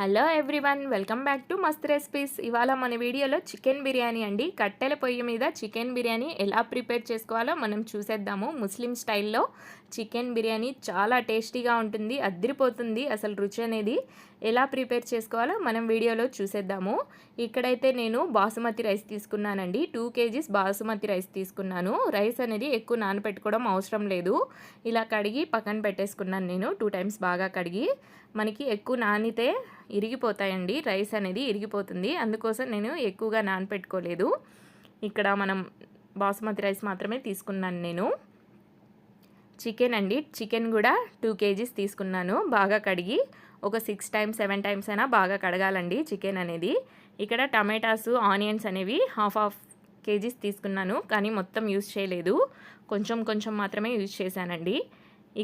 Hello everyone welcome back to Mast recipes. ఇవాళ మన వీడియోలో చికెన్ బిర్యానీ అండి. కట్టెల పొయ్యి మీద చికెన్ బిర్యానీ ఎలా ప్రిపేర్ చేసుకోవాలో మనం చూసేద్దాము. ముస్లిం స్టైల్లో చికెన్ బిర్యానీ చాలా టేస్టీగా ఉంటుంది అద్దరిపోతుంది అసలు రుచి అనేది. ఎలా ప్రిపేర్ చేసుకోవాలో మనం వీడియోలో చూసేద్దాము. ఇక్కడైతే నేను బాసుమతి రైస్ తీసుకున్నానండి. టూ కేజీస్ బాసుమతి రైస్ తీసుకున్నాను. రైస్ అనేది ఎక్కువ నానపెట్టుకోవడం అవసరం లేదు. ఇలా కడిగి పక్కన పెట్టేసుకున్నాను నేను. టూ టైమ్స్ బాగా కడిగి. మనకి ఎక్కువ నానితే ఇరిగిపోతాయండి. రైస్ అనేది ఇరిగిపోతుంది. అందుకోసం నేను ఎక్కువగా నానపెట్టుకోలేదు ఇక్కడ మనం బాసుమతి రైస్ మాత్రమే తీసుకున్నాను నేను. చికెన్ అండి. చికెన్ కూడా టూ కేజీస్ తీసుకున్నాను. బాగా కడిగి ఒక సిక్స్ టైమ్స్ సెవెన్ టైమ్స్ అయినా బాగా కడగాలండి చికెన్ అనేది. ఇక్కడ టమాటాస్ ఆనియన్స్ అనేవి హాఫ్ హాఫ్ కేజీస్ తీసుకున్నాను. కానీ మొత్తం యూజ్ చేయలేదు. కొంచెం కొంచెం మాత్రమే యూజ్ చేశానండి.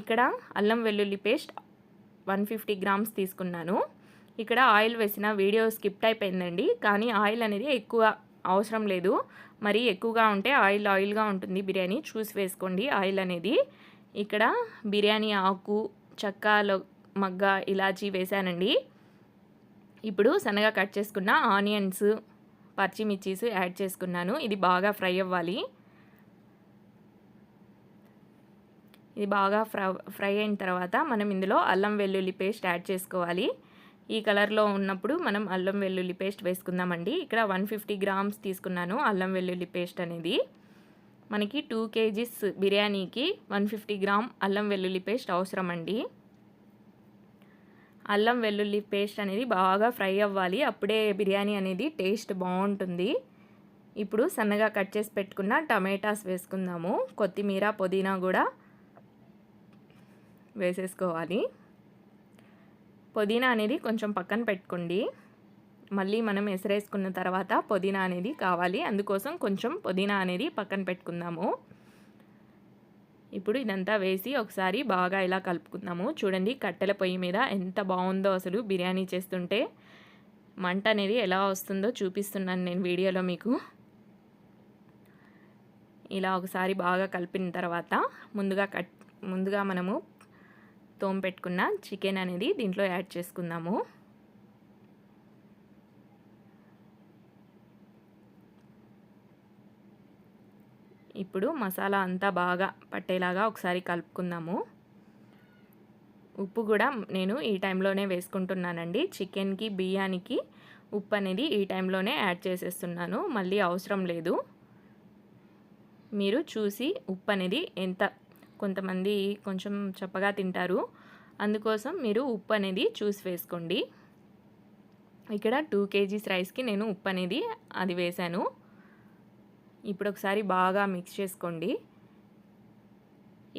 ఇక్కడ అల్లం వెల్లుల్లి పేస్ట్ వన్ ఫిఫ్టీ గ్రామ్స్ తీసుకున్నాను. ఇక్కడ ఆయిల్ వేసిన వీడియో స్కిప్ట్ అయిపోయిందండి. కానీ ఆయిల్ అనేది ఎక్కువ అవసరం లేదు. మరి ఎక్కువగా ఉంటే ఆయిల్ ఆయిల్గా ఉంటుంది బిర్యానీ. చూసి వేసుకోండి ఆయిల్ అనేది. ఇక్కడ బిర్యానీ ఆకు చక్క మగ్గ ఇలాచీ వేసానండి. ఇప్పుడు సన్నగా కట్ చేసుకున్న ఆనియన్స్ పచ్చిమిర్చీస్ యాడ్ చేసుకున్నాను. ఇది బాగా ఫ్రై అవ్వాలి. ఇది బాగా ఫ్రై ఫ్రై అయిన తర్వాత మనం ఇందులో అల్లం వెల్లుల్లి పేస్ట్ యాడ్ చేసుకోవాలి. ఈ కలర్లో ఉన్నప్పుడు మనం అల్లం వెల్లుల్లి పేస్ట్ వేసుకుందామండి. ఇక్కడ వన్ ఫిఫ్టీ గ్రామ్స్ తీసుకున్నాను అల్లం వెల్లుల్లి పేస్ట్ అనేది. మనకి టూ కేజీస్ బిర్యానీకి వన్ ఫిఫ్టీ గ్రామ్ అల్లం వెల్లుల్లి పేస్ట్ అవసరం అండి అల్లం వెల్లుల్లి పేస్ట్ అనేది బాగా ఫ్రై అవ్వాలి. అప్పుడే బిర్యానీ అనేది టేస్ట్ బాగుంటుంది. ఇప్పుడు సన్నగా కట్ చేసి పెట్టుకున్న టమాటాస్ వేసుకుందాము. కొత్తిమీర పుదీనా కూడా వేసేసుకోవాలి. పుదీనా అనేది కొంచెం పక్కన పెట్టుకోండి. మళ్ళీ మనం ఎసరేసుకున్న తర్వాత పుదీనా అనేది కావాలి. అందుకోసం కొంచెం పుదీనా అనేది పక్కన పెట్టుకుందాము. ఇప్పుడు ఇదంతా వేసి ఒకసారి బాగా ఇలా కలుపుకుందాము. చూడండి కట్టెల పొయ్యి మీద ఎంత బాగుందో అసలు బిర్యానీ చేస్తుంటే. మంట అనేది ఎలా వస్తుందో చూపిస్తున్నాను నేను వీడియోలో మీకు. ఇలా ఒకసారి బాగా కలిపిన తర్వాత ముందుగా కట్ ముందుగా మనము తోమ పెట్టుకున్న చికెన్ అనేది దీంట్లో యాడ్ చేసుకుందాము. ఇప్పుడు మసాలా అంతా బాగా పట్టేలాగా ఒకసారి కలుపుకుందాము. ఉప్పు కూడా నేను ఈ టైంలోనే వేసుకుంటున్నానండి. చికెన్కి బియ్యానికి ఉప్పు అనేది ఈ టైంలోనే యాడ్ చేసేస్తున్నాను. మళ్ళీ అవసరం లేదు. మీరు చూసి ఉప్పు అనేది ఎంత కొంతమంది కొంచెం చప్పగా తింటారు. అందుకోసం మీరు ఉప్పు అనేది చూసి వేసుకోండి. ఇక్కడ టూ కేజీస్ రైస్కి నేను ఉప్పు అనేది అది వేశాను. ఇప్పుడు ఒకసారి బాగా మిక్స్ చేసుకోండి.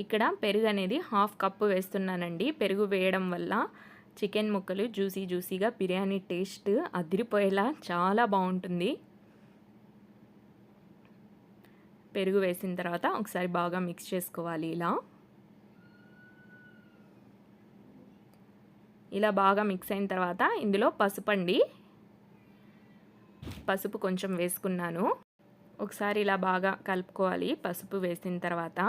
ఇక్కడ పెరుగు అనేది హాఫ్ కప్పు వేస్తున్నానండి. పెరుగు వేయడం వల్ల చికెన్ ముక్కలు జ్యూసీ జ్యూసీగా బిర్యానీ టేస్ట్ అదిరిపోయేలా చాలా బాగుంటుంది. పెరుగు వేసిన తర్వాత ఒకసారి బాగా మిక్స్ చేసుకోవాలి ఇలా. ఇలా బాగా మిక్స్ అయిన తర్వాత ఇందులో పసుపు అండి. పసుపు కొంచెం వేసుకున్నాను. ఒకసారి ఇలా బాగా కలుపుకోవాలి పసుపు వేసిన తర్వాత.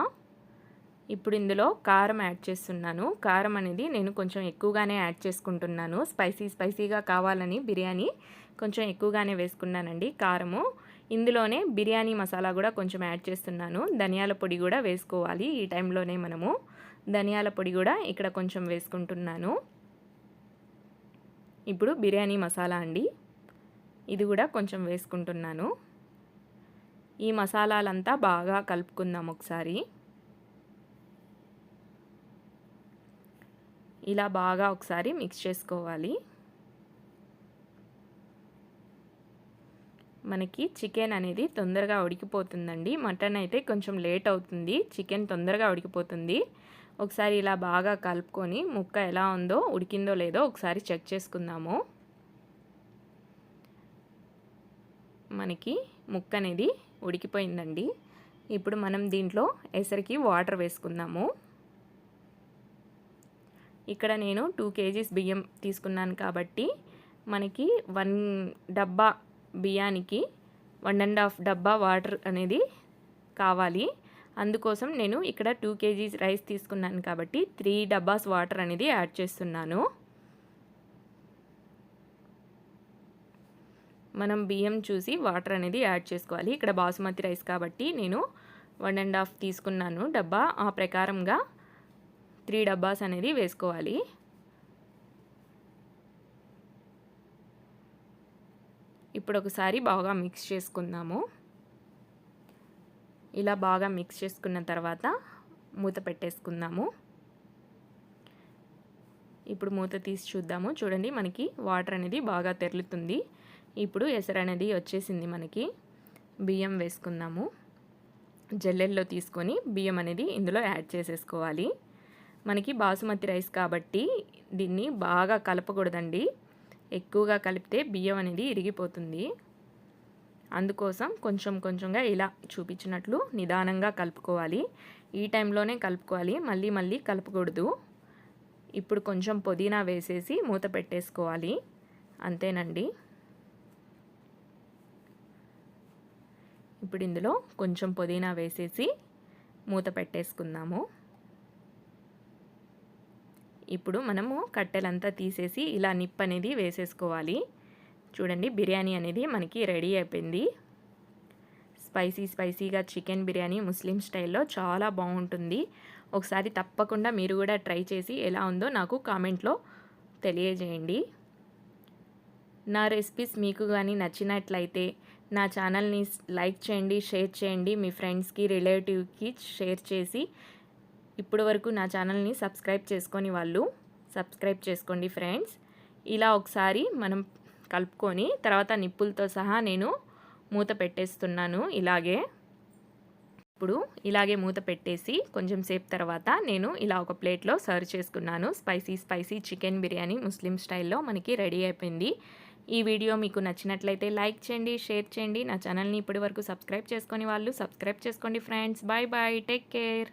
ఇప్పుడు ఇందులో కారం యాడ్ చేస్తున్నాను. కారం అనేది నేను కొంచెం ఎక్కువగానే యాడ్ చేసుకుంటున్నాను. స్పైసీ స్పైసీగా కావాలని బిర్యానీ కొంచెం ఎక్కువగానే వేసుకున్నానండి కారము. ఇందులోనే బిర్యానీ మసాలా కూడా కొంచెం యాడ్ చేస్తున్నాను. ధనియాల పొడి కూడా వేసుకోవాలి ఈ టైంలోనే మనము. ధనియాల పొడి కూడా ఇక్కడ కొంచెం వేసుకుంటున్నాను. ఇప్పుడు బిర్యానీ మసాలా అండి. ఇది కూడా కొంచెం వేసుకుంటున్నాను. ఈ మసాలాలంతా బాగా కలుపుకుందాం ఒకసారి. ఇలా బాగా ఒకసారి మిక్స్ చేసుకోవాలి. మనకి చికెన్ అనేది తొందరగా ఉడికిపోతుందండి. మటన్ అయితే కొంచెం లేట్ అవుతుంది. చికెన్ తొందరగా ఉడికిపోతుంది. ఒకసారి ఇలా బాగా కలుపుకొని ముక్క ఎలా ఉందో ఉడికిందో లేదో ఒకసారి చెక్ చేసుకుందాము. మనకి ముక్క అనేది ఉడికిపోయిందండి. ఇప్పుడు మనం దీంట్లో ఎసరికి వాటర్ వేసుకుందాము. ఇక్కడ నేను టూ కేజీస్ బియ్యం తీసుకున్నాను కాబట్టి మనకి వన్ డబ్బా బియ్యానికి వన్ అండ్ హాఫ్ డబ్బా వాటర్ అనేది కావాలి. అందుకోసం నేను ఇక్కడ టూ కేజీస్ రైస్ తీసుకున్నాను కాబట్టి త్రీ డబ్బాస్ వాటర్ అనేది యాడ్ చేస్తున్నాను. మనం బియ్యం చూసి వాటర్ అనేది యాడ్ చేసుకోవాలి. ఇక్కడ బాసుమతి రైస్ కాబట్టి నేను వన్ అండ్ హాఫ్ తీసుకున్నాను డబ్బా. ఆ ప్రకారంగా త్రీ డబ్బాస్ అనేది వేసుకోవాలి. ఇప్పుడు ఒకసారి బాగా మిక్స్ చేసుకుందాము. ఇలా బాగా మిక్స్ చేసుకున్న తర్వాత మూత పెట్టేసుకుందాము. ఇప్పుడు మూత తీసి చూద్దాము. చూడండి మనకి వాటర్ అనేది బాగా తెరులుతుంది. ఇప్పుడు ఎసరు అనేది వచ్చేసింది మనకి. బియ్యం వేసుకుందాము. జల్లెల్లో తీసుకొని బియ్యం అనేది ఇందులో యాడ్ చేసేసుకోవాలి. మనకి బాసుమతి రైస్ కాబట్టి దీన్ని బాగా కలపకూడదండి. ఎక్కువగా కలిపితే బియ్యం అనేది ఇరిగిపోతుంది. అందుకోసం కొంచెం కొంచెంగా ఇలా చూపించినట్లు నిదానంగా కలుపుకోవాలి. ఈ టైంలోనే కలుపుకోవాలి. మళ్ళీ మళ్ళీ కలపకూడదు. ఇప్పుడు కొంచెం పుదీనా వేసేసి మూత పెట్టేసుకోవాలి. అంతేనండి. ఇప్పుడు ఇందులో కొంచెం పుదీనా వేసేసి మూత పెట్టేసుకుందాము. ఇప్పుడు మనము కట్టెలంతా తీసేసి ఇలా నిప్ అనేది వేసేసుకోవాలి. చూడండి బిర్యానీ అనేది మనకి రెడీ అయిపోయింది. స్పైసీ స్పైసీగా చికెన్ బిర్యానీ ముస్లిం స్టైల్లో చాలా బాగుంటుంది. ఒకసారి తప్పకుండా మీరు కూడా ట్రై చేసి ఎలా ఉందో నాకు కామెంట్లో తెలియజేయండి. నా రెసిపీస్ మీకు కానీ నచ్చినట్లయితే నా ఛానల్ని లైక్ చేయండి షేర్ చేయండి. మీ ఫ్రెండ్స్కి రిలేటివ్కి షేర్ చేసి ఇప్పటి వరకు నా ఛానల్ని సబ్స్క్రైబ్ చేసుకొని వాళ్ళు సబ్స్క్రైబ్ చేసుకోండి ఫ్రెండ్స్. ఇలా ఒకసారి మనం కలుపుకొని తర్వాత నిప్పులతో సహా నేను మూత పెట్టేస్తున్నాను ఇలాగే. ఇప్పుడు ఇలాగే మూత పెట్టేసి కొంచెం సేపు తర్వాత నేను ఇలా ఒక ప్లేట్లో సర్వ్ చేసుకున్నాను. Spicy spicy chicken biryani Muslim స్టైల్లో మనకి రెడీ అయిపోయింది. ఈ వీడియో మీకు నచ్చినట్లయితే లైక్ చేయండి షేర్ చేయండి. నా ఛానల్ని ఇప్పటి వరకు సబ్స్క్రైబ్ చేసుకొని వాళ్ళు సబ్స్క్రైబ్ చేసుకోండి friends. Bye bye take care.